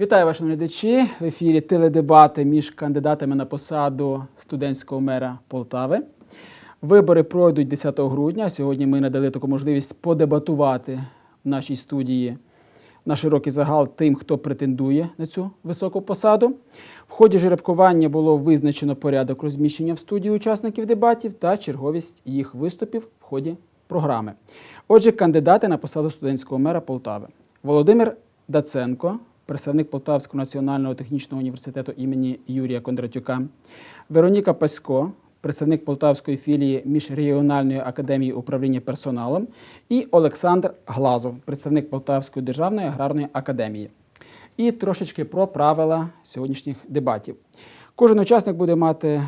Вітаю ваші глядачі. В ефірі теледебати між кандидатами на посаду студентського мера Полтави. Вибори пройдуть 10 грудня. Сьогодні ми надали таку можливість подебатувати в нашій студії на широкий загал тим, хто претендує на цю високу посаду. В ході жеребкування було визначено порядок розміщення в студії учасників дебатів та черговість їх виступів в ході програми. Отже, кандидати на посаду студентського мера Полтави. Володимир Даценко, представник Полтавського національного технічного університету імені Юрія Кондратюка, Вероніка Пасько, представник Полтавської філії міжрегіональної академії управління персоналом, і Олександр Глазов, представник Полтавської державної аграрної академії. І трошечки про правила сьогоднішніх дебатів. Кожен учасник буде мати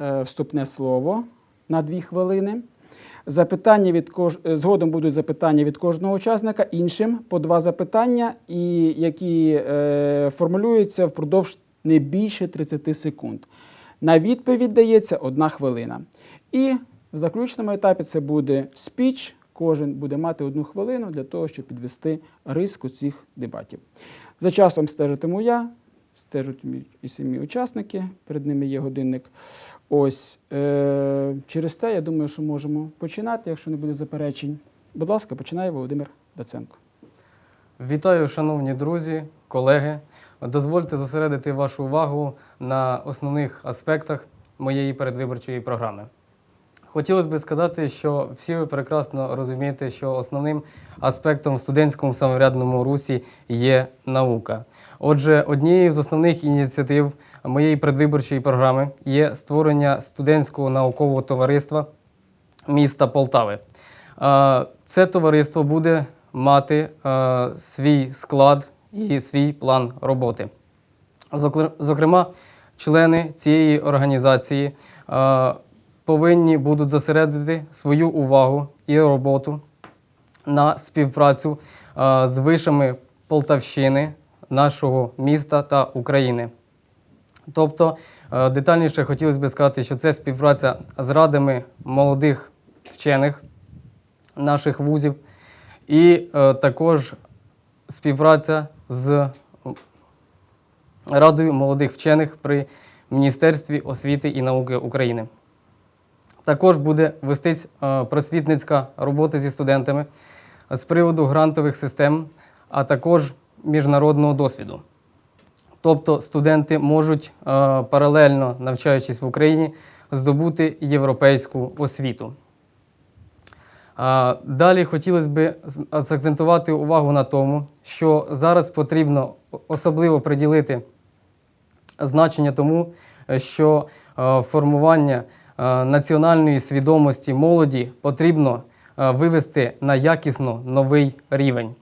е, вступне слово на дві хвилини. Запитання від кож... е, згодом будуть запитання від кожного учасника, іншим по два запитання, і які е, формулюються впродовж не більше 30 секунд. На відповідь дається одна хвилина. І в заключному етапі це буде спіч. Кожен буде мати одну хвилину для того, щоб підвести риску цих дебатів. За часом стежитиму я, стежать мій- і самі учасники, перед ними є годинник. Ось е- через те, я думаю, що можемо починати, якщо не буде заперечень. Будь ласка, починає Володимир Даценко. Вітаю, шановні друзі, колеги. Дозвольте зосередити вашу увагу на основних аспектах моєї передвиборчої програми. Хотілося б сказати, що всі ви прекрасно розумієте, що основним аспектом в студентському самоврядному русі є наука. Отже, однією з основних ініціатив моєї передвиборчої програми є створення студентського наукового товариства міста Полтави. Це товариство буде мати свій склад і свій план роботи. Зокрема, члени цієї організації повинні будуть зосередити свою увагу і роботу на співпрацю е, з вишами Полтавщини, нашого міста та України. Тобто, е, детальніше хотілося б сказати, що це співпраця з радами молодих вчених наших вузів, і е, також співпраця з Радою молодих вчених при Міністерстві освіти і науки України. Також буде вестись е, просвітницька робота зі студентами з приводу грантових систем, а також міжнародного досвіду. Тобто студенти можуть е, паралельно навчаючись в Україні здобути європейську освіту. Далі хотілося б закцентувати увагу на тому, що зараз потрібно особливо приділити значення тому, е, що формування національної свідомості молоді потрібно е, вивести на якісно новий рівень.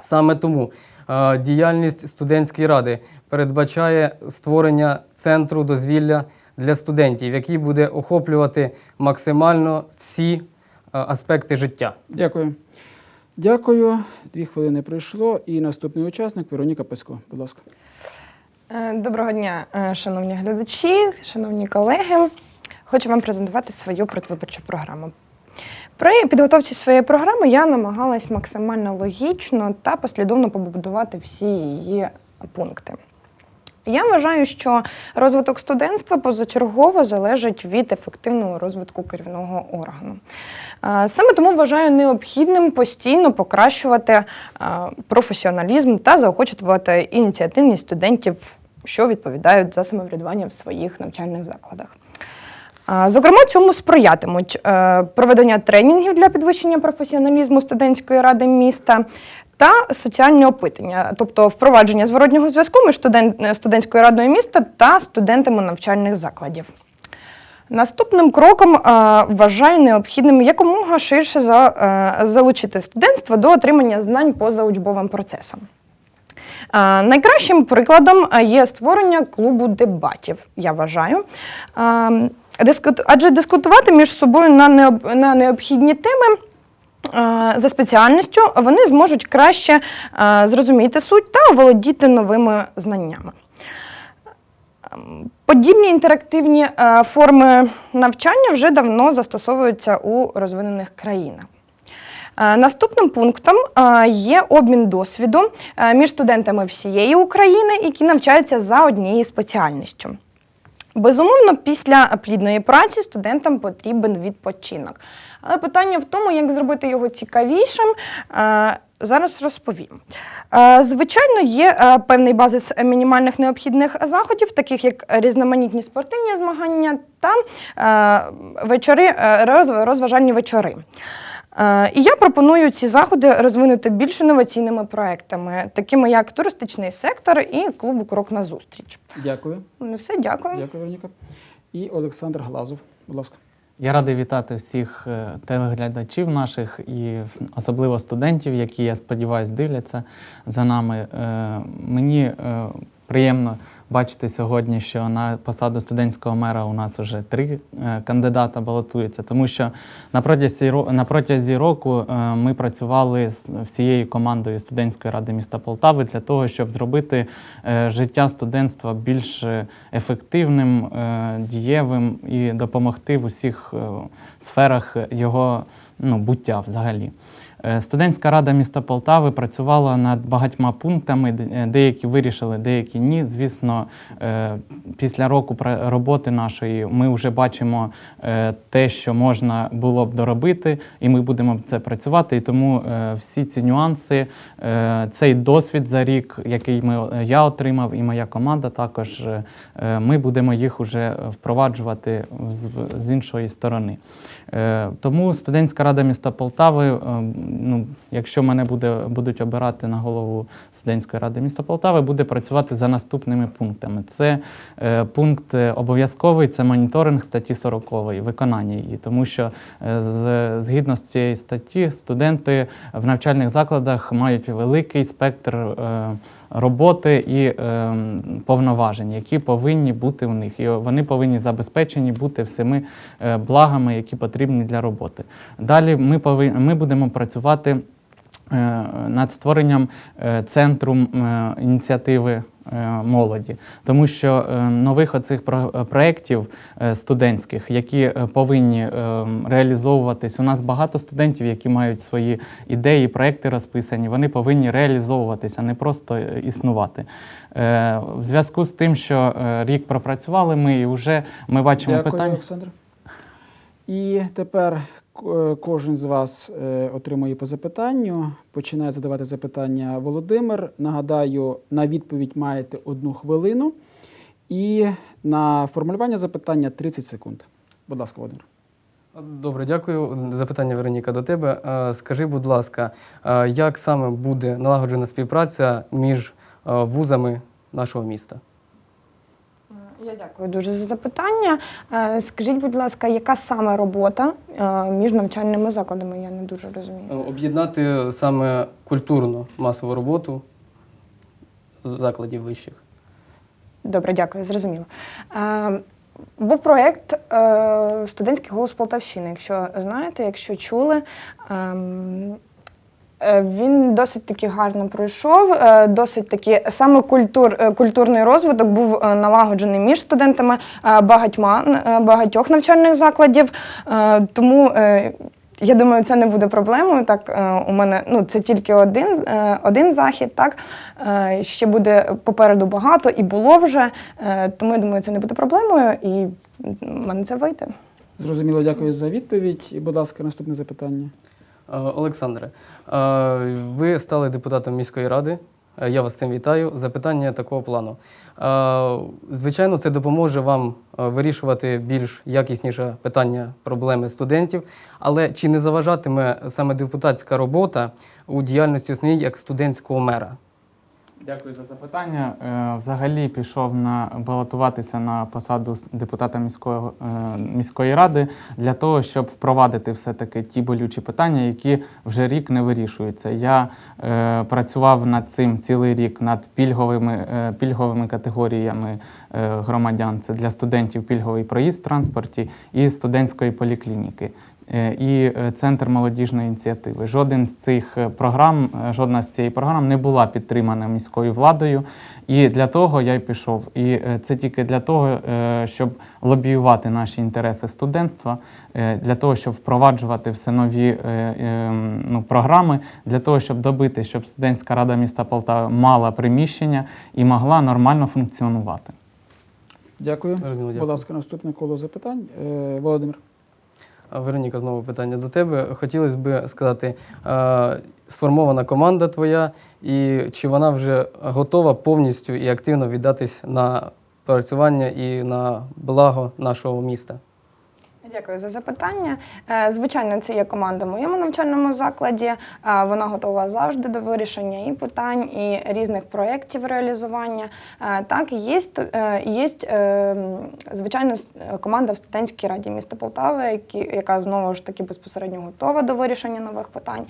Саме тому е, діяльність студентської ради передбачає створення центру дозвілля для студентів, який буде охоплювати максимально всі е, аспекти життя. Дякую. Дякую. Дві хвилини пройшло. І наступний учасник Вероніка Пасько. Будь ласка. Е, Доброго дня, е, шановні глядачі, шановні колеги. Хочу вам презентувати свою предвиборчу програму. При підготовці своєї програми я намагалась максимально логічно та послідовно побудувати всі її пункти. Я вважаю, що розвиток студентства позачергово залежить від ефективного розвитку керівного органу. Е, Саме тому вважаю необхідним постійно покращувати е, професіоналізм та заохочувати ініціативність студентів, що відповідають за самоврядування в своїх навчальних закладах. Зокрема, цьому сприятимуть е, проведення тренінгів для підвищення професіоналізму студентської ради міста та соціальні опитання, тобто впровадження зворотнього зв'язку між студент, студентською радою міста та студентами навчальних закладів. Наступним кроком е, вважаю необхідним якомога ширше е, залучити студентство до отримання знань поза учбовим процесом. Найкращим прикладом є створення клубу дебатів, я вважаю. Е, дискут- Адже дискутувати між собою на необхідні теми за спеціальністю вони зможуть краще зрозуміти суть та оволодіти новими знаннями. Ем, Подібні інтерактивні е, форми навчання вже давно застосовуються у розвинених країнах. Е, Наступним пунктом е, є обмін досвіду між студентами всієї України, які навчаються за однією спеціальністю. Безумовно, після плідної праці студентам потрібен відпочинок. Але питання в тому, як зробити його цікавішим, е, зараз розповім. Е, Звичайно, є е, певний базис мінімальних необхідних заходів, таких як різноманітні спортивні змагання та вечори, розважальні вечори. Е, І я пропоную ці заходи розвинути більш інноваційними проектами, такими як туристичний сектор і клубу Крок на зустріч. Дякую. Ну, все, дякую. Дякую, Вероніка. І Олександр Глазов. Будь ласка. Я радий вітати всіх е, телеглядачів наших і особливо студентів, які, я сподіваюся, дивляться за нами. Е, Мені приємно бачити сьогодні, що на посаду студентського мера у нас вже три е, кандидата балотуються, тому що на протязі, ро- на протязі року е, ми працювали з всією командою студентської ради міста Полтави для того, щоб зробити е, життя студентства більш ефективним, дієвим і допомогти в усіх сферах його ну, буття взагалі. Е, Студентська рада міста Полтави працювала над багатьма пунктами, е, деякі вирішили, деякі ні. Звісно, е, після року роботи нашої ми вже бачимо те, що можна було б доробити, і ми будемо це працювати. І тому всі ці нюанси, цей досвід за рік, який ми, я отримав, і моя команда також, ми будемо їх уже впроваджувати з іншої сторони. Е, Тому студентська рада міста Полтави, е, ну, якщо мене буде, будуть обирати на голову студентської ради міста Полтави, буде працювати за наступними пунктами. Це е, пункт обов'язковий, це моніторинг статті 40, виконання її. Тому що з- згідно з цієї статті студенти в навчальних закладах мають великий спектр. Роботи і е, повноважень, які повинні бути у них, і вони повинні забезпечені бути всіми е, благами, які потрібні для роботи. Далі ми повинні, ми будемо працювати е, над створенням центру ініціативи молоді, тому що е, нових оцих е, проєктів е, студентських, які е, повинні е, реалізовуватись. У нас багато студентів, які мають свої ідеї, проекти розписані, вони повинні реалізовуватися, а не просто е, існувати. Е, В зв'язку з тим, що е, рік пропрацювали, ми і вже ми бачимо Дякую, питання. Олександр. І тепер е, кожен з вас е, отримує по запитанню. Починає задавати запитання Володимир. Нагадаю, на відповідь маєте одну хвилину. І на формулювання запитання 30 секунд. Будь ласка, Володимир. Добре, дякую. Запитання Вероніка до тебе. Е, Скажи, будь ласка, е, як саме буде налагоджена співпраця між вузами нашого міста? Я дякую дуже за запитання. Е, Скажіть, будь ласка, яка саме робота е, між навчальними закладами? Я не дуже Е, розумію. Об'єднати саме культурну масову роботу закладів вищих. Добре, дякую, зрозуміло. Е, Був проєкт е, Студентський голос Полтавщини. Якщо знаєте, якщо чули. Е, Він досить таки гарно пройшов. е, Досить таки саме культур, е, культурний розвиток був налагоджений між студентами багатьма багатьох навчальних закладів. Тому я думаю, це не буде проблемою. Так, у мене ну це тільки один, один захід. Так ще буде попереду багато і було вже. Тому я думаю, це не буде проблемою, і в мене це вийде. Зрозуміло, дякую за відповідь. І, будь ласка, наступне запитання. Е, Олександре, е, ви стали депутатом міської ради. Е, Я вас цим вітаю. Запитання такого плану. Звичайно, це допоможе вам вирішувати більш якісніше питання проблеми студентів. Але чи не заважатиме саме депутатська робота у діяльності СНІ як студентського мера? Дякую за запитання. Е, Взагалі пішов на балотуватися на посаду депутата міської, е, міської ради для того, щоб впровадити все-таки ті болючі питання, які вже рік не вирішуються. Я е, працював над цим цілий рік над пільговими, е, пільговими категоріями громадян. Це для студентів пільговий проїзд в транспорті і студентської поліклініки. е, і е, Центр молодіжної ініціативи. Жоден з цих е, програм, е, жодна з цієї програм не була підтримана міською владою. І для того я й пішов. І е, це тільки для того, е, щоб лобіювати наші інтереси студентства, е, для того, щоб впроваджувати все нові е, е, ну, програми, для того, щоб добити, щоб студентська рада міста Полтави мала приміщення і могла нормально функціонувати. Дякую. Дякую. Будь ласка, наступне коло запитань. Е, Володимир. Вероніка, знову питання до тебе. Хотілося б сказати, сформована команда твоя, і чи вона вже готова повністю і активно віддатись на працювання і на благо нашого міста? Дякую за запитання. Е, Звичайно, це є команда в моєму навчальному закладі. Е, Вона готова завжди до вирішення і питань, і різних проєктів реалізування. Е, Так, є, є звичайно команда в студентській раді міста Полтави, яка знову ж таки безпосередньо готова до вирішення нових питань,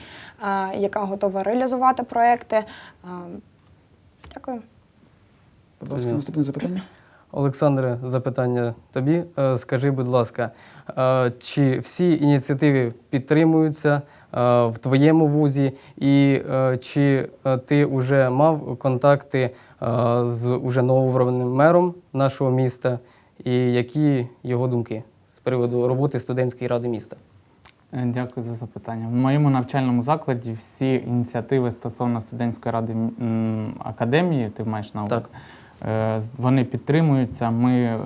яка готова реалізувати проєкти. Е, Дякую. Будь ласка, наступне запитання. Олександре, запитання тобі. Е, Скажи, будь ласка, е, чи всі ініціативи підтримуються е, в твоєму вузі, і чи ти вже мав контакти з уже новообраним мером нашого міста, і які його думки з приводу роботи студентської ради міста? Дякую за запитання. В моєму навчальному закладі всі ініціативи стосовно студентської ради академії, ти маєш на увазі, Так. Е, вони підтримуються. Ми е,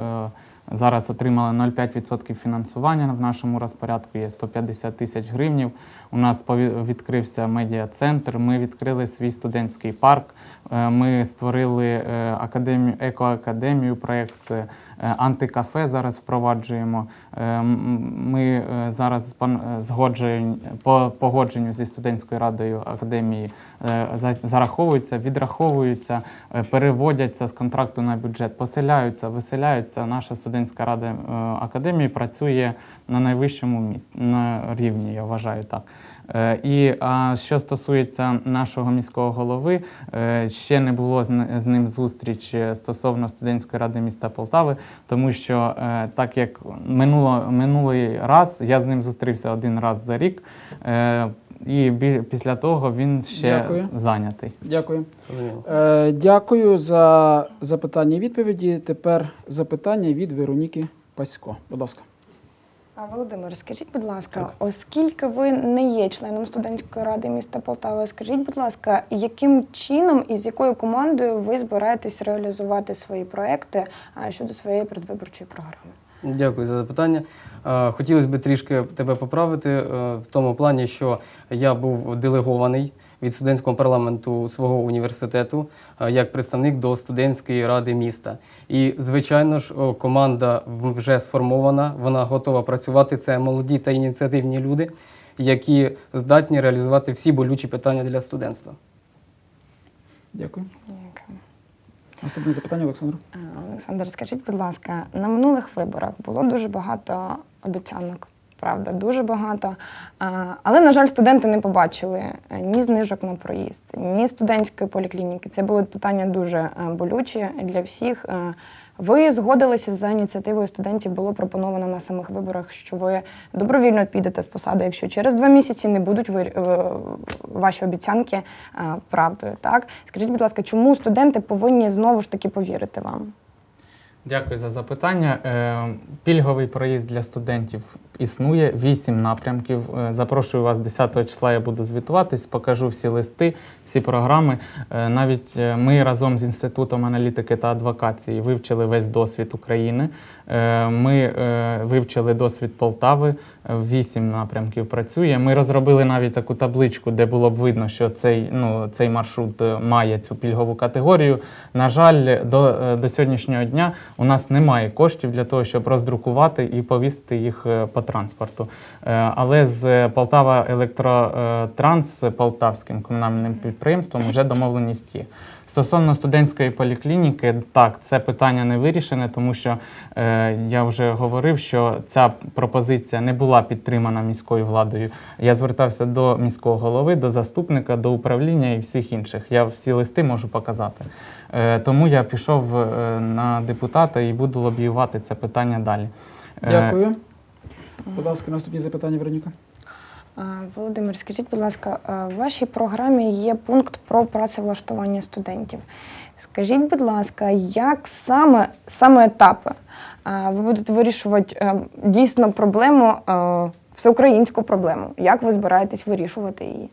зараз отримали 0,5% фінансування в нашому розпорядку, є 150 тисяч гривнів. У нас відкрився медіа-центр, ми відкрили свій студентський парк, е, ми створили е, академію, екоакадемію, проєкт е, антикафе зараз впроваджуємо. Ми зараз по погодженню зі студентською радою академії зараховуються, відраховуються, переводяться з контракту на бюджет, поселяються, виселяються. Наша студентська рада е, академії працює на найвищому місці на рівні, я вважаю так. Е, І а, що стосується нашого міського голови, е, ще не було з ним зустріч стосовно студентської ради міста Полтави, тому що так як минуло, минулий раз я з ним зустрівся один раз за рік, і бі- після того він ще Дякую. зайнятий. Дякую. Зрозуміло. Е, дякую за запитання і відповіді. Тепер запитання від Вероніки Пасько. Будь ласка. А, Володимир, скажіть, будь ласка, оскільки ви не є членом студентської ради міста Полтава, скажіть, будь ласка, яким чином і з якою командою ви збираєтесь реалізувати свої проекти а, щодо своєї передвиборчої програми? Дякую за запитання. Е, Хотілося б трішки тебе поправити е, в тому плані, що я був делегований від студентського парламенту свого університету е, як представник до студентської ради міста. І, звичайно ж, команда вже сформована, вона готова працювати. Це молоді та ініціативні люди, які здатні реалізувати всі болючі питання для студентства. Дякую. Наступне запитання, Олександр. Олександр, скажіть, будь ласка, на минулих виборах було дуже багато обіцянок. Правда, дуже багато. Але, на жаль, студенти не побачили е, ні знижок на проїзд, ні студентської поліклініки. Це були питання дуже е, болючі для всіх. Ви згодилися за ініціативою студентів. Було пропоновано на самих виборах, що ви добровільно підете з посади, якщо через два місяці не будуть ви, е, ваші обіцянки е, правдою. Так скажіть, будь ласка, чому студенти повинні знову ж таки повірити вам? Дякую за запитання. Е, Пільговий проїзд для студентів існує, вісім напрямків. Е, Запрошую вас 10 числа. Я буду звітуватись, покажу всі листи, всі програми. Е, Навіть ми разом з інститутом аналітики та адвокації вивчили весь досвід України. Ми вивчили досвід Полтави. Вісім напрямків працює. Ми розробили навіть таку табличку, де було б видно, що цей, ну, цей маршрут має цю пільгову категорію. На жаль, до, до сьогоднішнього дня у нас немає коштів для того, щоб роздрукувати і повісити їх е, по транспорту. Е, Але з Полтава Електротранс Полтавським комунальним підприємством вже домовленість є. Стосовно студентської поліклініки, так, це питання не вирішене, тому що е, я вже говорив, що ця пропозиція не була підтримана міською владою. Я звертався до міського голови, до заступника, до управління і всіх інших. Я всі листи можу показати. Е, тому я пішов е, на депутата і буду лобіювати це питання далі. Е, Дякую. Будь ласка, наступні запитання, Вероніка. Володимир, скажіть, будь ласка, в вашій програмі є пункт про працевлаштування студентів. Скажіть, будь ласка, як саме, саме етапи ви будете вирішувати е, дійсно проблему, е, всеукраїнську проблему? Як ви збираєтесь вирішувати її?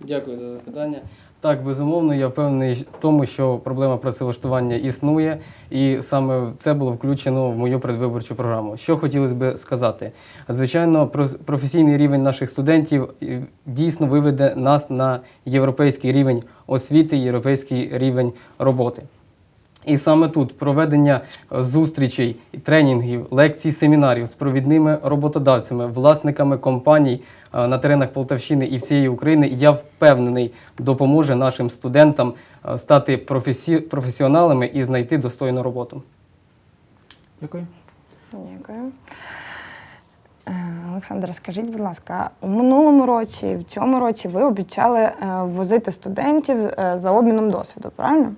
Дякую за запитання. Так, безумовно, я впевнений в тому, що проблема працевлаштування існує, і саме це було включено в мою предвиборчу програму. Що хотілося би сказати? Звичайно, про- професійний рівень наших студентів е, дійсно виведе нас на європейський рівень освіти, європейський рівень роботи. І саме тут проведення е, зустрічей, тренінгів, лекцій, семінарів з провідними роботодавцями, власниками компаній е, на теренах Полтавщини і всієї України, я впевнений, допоможе нашим студентам е, стати професі... професіоналами і знайти достойну роботу. Дякую. Дякую. Е, Олександр, скажіть, будь ласка, у минулому році, в цьому році ви обіцяли возити студентів за обміном досвіду, правильно?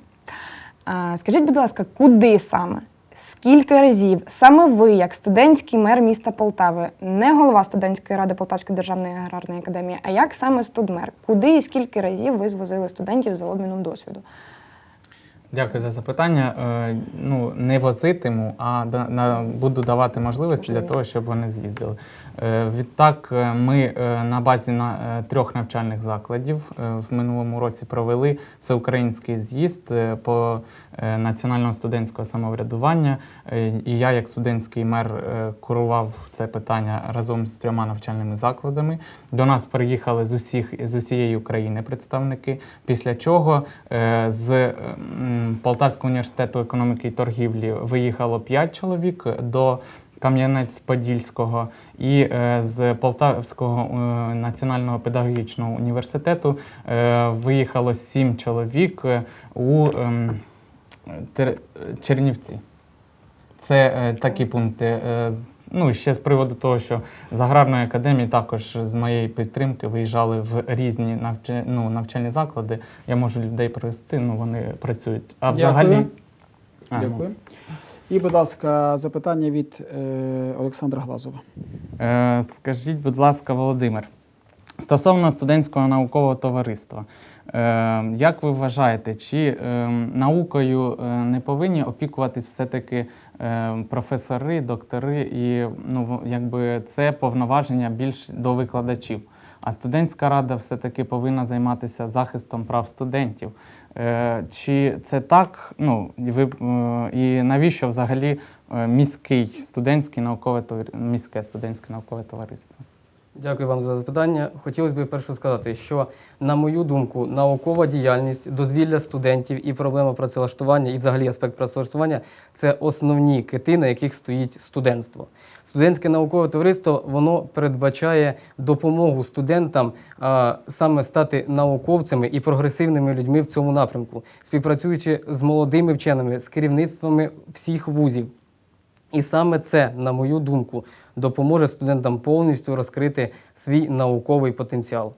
Скажіть, будь ласка, куди саме? Скільки разів саме ви, як студентський мер міста Полтави, не голова студентської ради Полтавської державної аграрної академії, а як саме студмер? Куди і скільки разів ви звозили студентів за обміном досвіду? Дякую за запитання. Е, Ну, не возитиму, а буду давати можливості для того, щоб вони з'їздили. Е, Відтак, е, ми на базі на трьох навчальних закладів в минулому році провели всеукраїнський з'їзд по національного студентського самоврядування. І я, як студентський мер, курував це питання разом з трьома навчальними закладами. До нас приїхали з усіх з усієї України представники. Після чого з Полтавського університету економіки і торгівлі виїхало 5 чоловік до Кам'янець-Подільського і е, з Полтавського е, національного педагогічного університету е, виїхало 7 чоловік у ем, Чернівці. Це такі пункти. Ну, ще з приводу того, що з аграрної академії також з моєї підтримки виїжджали в різні навч... ну, навчальні заклади. Я можу людей привезти, ну вони працюють. А взагалі. Дякую. А. Дякую. І, будь ласка, запитання від е, Олександра Глазова. Е, Скажіть, будь ласка, Володимир, стосовно студентського наукового товариства, е, як ви вважаєте, чи е, наукою е, не повинні опікуватись все-таки професори, доктори, і ну, якби це повноваження більш до викладачів? А студентська рада все-таки повинна займатися захистом прав студентів. Чи це так? Ну, ви, і навіщо взагалі міський студентський наукове міське студентське наукове товариство? Дякую вам за запитання. Хотілося б перше сказати, що, на мою думку, наукова діяльність, дозвілля студентів і проблема працевлаштування, і взагалі аспект працевлаштування це основні кити, на яких стоїть студентство. Студентське наукове товариство воно передбачає допомогу студентам а, саме стати науковцями і прогресивними людьми в цьому напрямку, співпрацюючи з молодими вченими, з керівництвами всіх вузів. І саме це, на мою думку, допоможе студентам повністю розкрити свій науковий потенціал.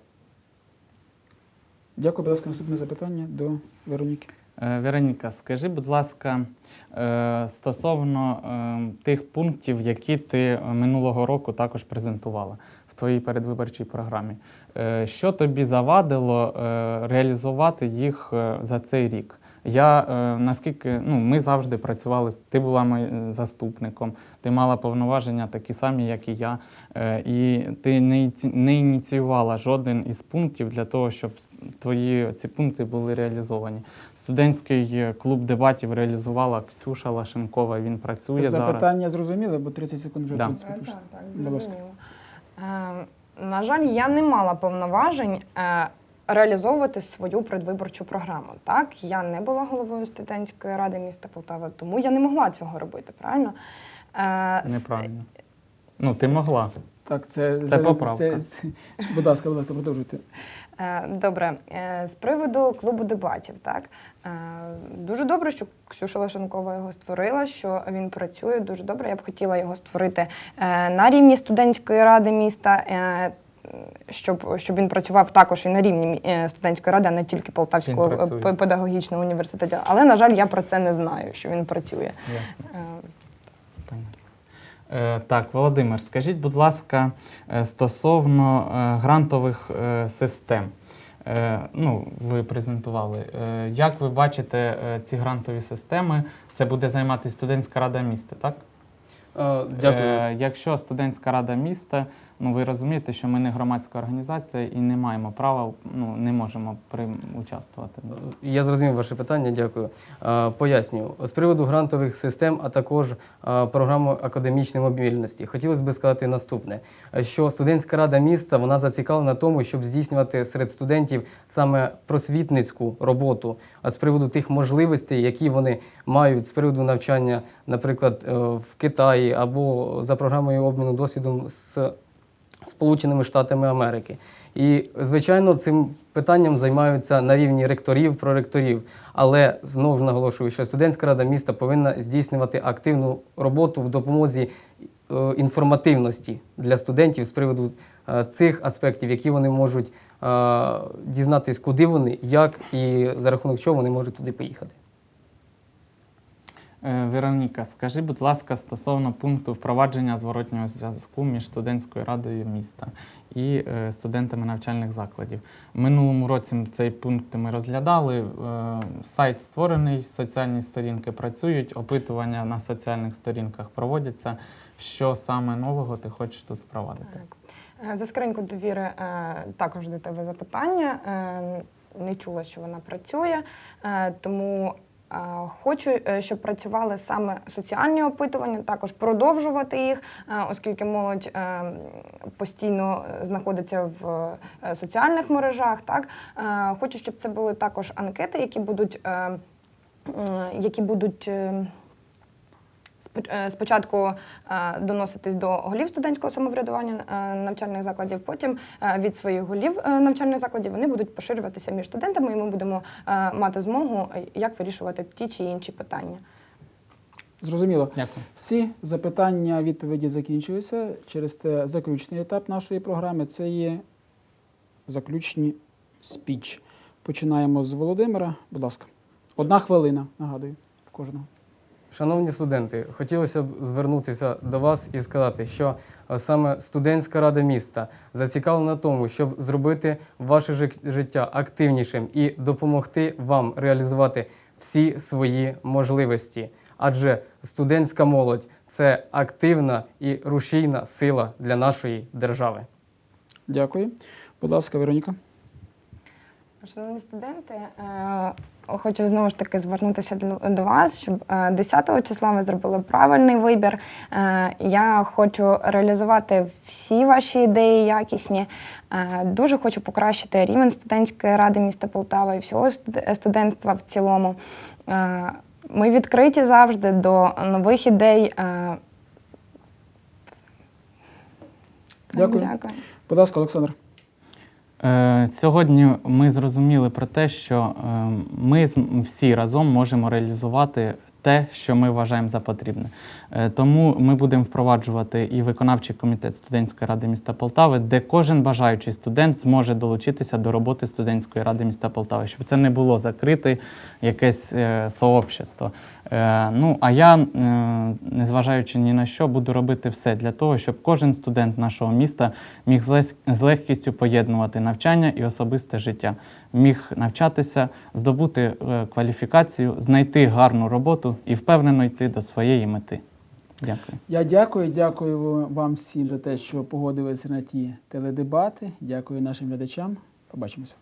Дякую, будь ласка, наступне запитання до Вероніки. Е, Вероніка, скажи, будь ласка, е, стосовно е, тих пунктів, які ти минулого року також презентувала в твоїй передвиборчій програмі. Що тобі завадило реалізувати їх за цей рік? Я е, наскільки ну, ми завжди працювали, ти була моїм заступником, ти мала повноваження такі самі, як і я, е, і ти не, не ініціювала жоден із пунктів для того, щоб твої ці пункти були реалізовані. Студентський е, клуб дебатів реалізувала Ксюша Лашенкова. Він працює зараз. Запитання зрозуміли, бо 30 секунд вже в принципі Так, так, зрозуміло. Е, на жаль, я не мала повноважень е, реалізовувати свою предвиборчу програму. Так, я не була головою студентської ради міста Полтава, тому я не могла цього робити, правильно? Е, Неправильно. Ну, ти могла. Так, це, Це поправка. це- це- будь ласка, будь ласка, продовжуйте. Е, Добре, Е, з приводу клубу дебатів, так дуже добре, що Ксюша Лашенкова його створила, що він працює. Дуже добре. Я б хотіла його створити на рівні студентської ради міста. Щоб, щоб він працював також і на рівні е, студентської ради, а не тільки Полтавського е, педагогічного університету. Але, на жаль, я про це не знаю, що він працює. Ясно. Е, Так, Володимир, скажіть, будь ласка, стосовно грантових систем. Е, Ну, ви презентували. Е, Як ви бачите е, ці грантові системи? Це буде займатися студентська рада міста, так? Е, Дякую. Е, Якщо студентська рада міста, ну ви розумієте, що ми не громадська організація і не маємо права, ну не можемо при участвувати. Я зрозумів ваше питання, дякую. Е, Пояснюю. З приводу грантових систем, а також е, програми академічної мобільності, хотілося б сказати наступне: е, що студентська рада міста вона зацікавлена тому, щоб здійснювати серед студентів саме просвітницьку роботу, а з приводу тих можливостей, які вони мають з приводу навчання, наприклад, е, в Китаї або за програмою обміну досвідом з Сполученими Штатами Америки. І, звичайно, цим питанням займаються на рівні ректорів, проректорів. Але знову ж наголошую, що студентська рада міста повинна здійснювати активну роботу в допомозі е, інформативності для студентів з приводу е, цих аспектів, які вони можуть е, дізнатись, куди вони, як і за рахунок чого вони можуть туди поїхати. Е, Вероніка, скажи, будь ласка, стосовно пункту впровадження зворотнього зв'язку між студентською радою міста і е, студентами навчальних закладів. Минулому році цей пункт ми розглядали. е, Сайт створений, соціальні сторінки працюють, опитування на соціальних сторінках проводяться. Що саме нового ти хочеш тут впровадити? За скриньку довіри також до тебе запитання. Не чула, що вона працює, тому хочу, е, щоб працювали саме соціальні опитування, також продовжувати їх, е, оскільки молодь е, постійно знаходиться в соціальних мережах. Так хочу, щоб це були також анкети, які будуть, які будуть. Е, Спо- Спочатку е, доноситись до голів студентського самоврядування е, навчальних закладів, потім від своїх голів навчальних закладів вони будуть поширюватися між студентами, і ми будемо мати змогу, як вирішувати ті чи інші питання. Зрозуміло. Дякую. Всі запитання, відповіді закінчилися. Через те заключний етап нашої програми це є заключні спіч. Починаємо з Володимира. Будь ласка, одна хвилина, нагадую, кожного. Шановні студенти, хотілося б звернутися до вас і сказати, що е, саме студентська рада міста зацікавлена тому, щоб зробити ваше життя активнішим і допомогти вам реалізувати всі свої можливості. Адже студентська молодь це активна і рушійна сила для нашої держави. Дякую. Будь ласка, Вероніка. Шановні студенти, е, хочу знову ж таки звернутися до- вас, щоб е, 10 числа ви зробили правильний вибір. Е, Я хочу реалізувати всі ваші ідеї якісні. Е, Дуже хочу покращити рівень студентської ради міста Полтава і всього студентства в цілому. Е, Ми відкриті завжди до нових ідей. Е, Дякую. Дякую. Будь ласка, Олександр. Е, Сьогодні ми зрозуміли про те, що е, ми всі разом можемо реалізувати те, що ми вважаємо за потрібне. Е, Тому ми будемо впроваджувати і виконавчий комітет студентської ради міста Полтави, де кожен бажаючий студент зможе долучитися до роботи студентської ради міста Полтави, щоб це не було закрите якесь сообщество. Е, Ну а я, е, незважаючи ні на що, буду робити все для того, щоб кожен студент нашого міста міг з легкістю поєднувати навчання і особисте життя, міг навчатися, здобути е, кваліфікацію, знайти гарну роботу і впевнено йти до своєї мети. Дякую. Я дякую, дякую вам всім за те, що погодилися на ті теледебати. Дякую нашим глядачам. Побачимося.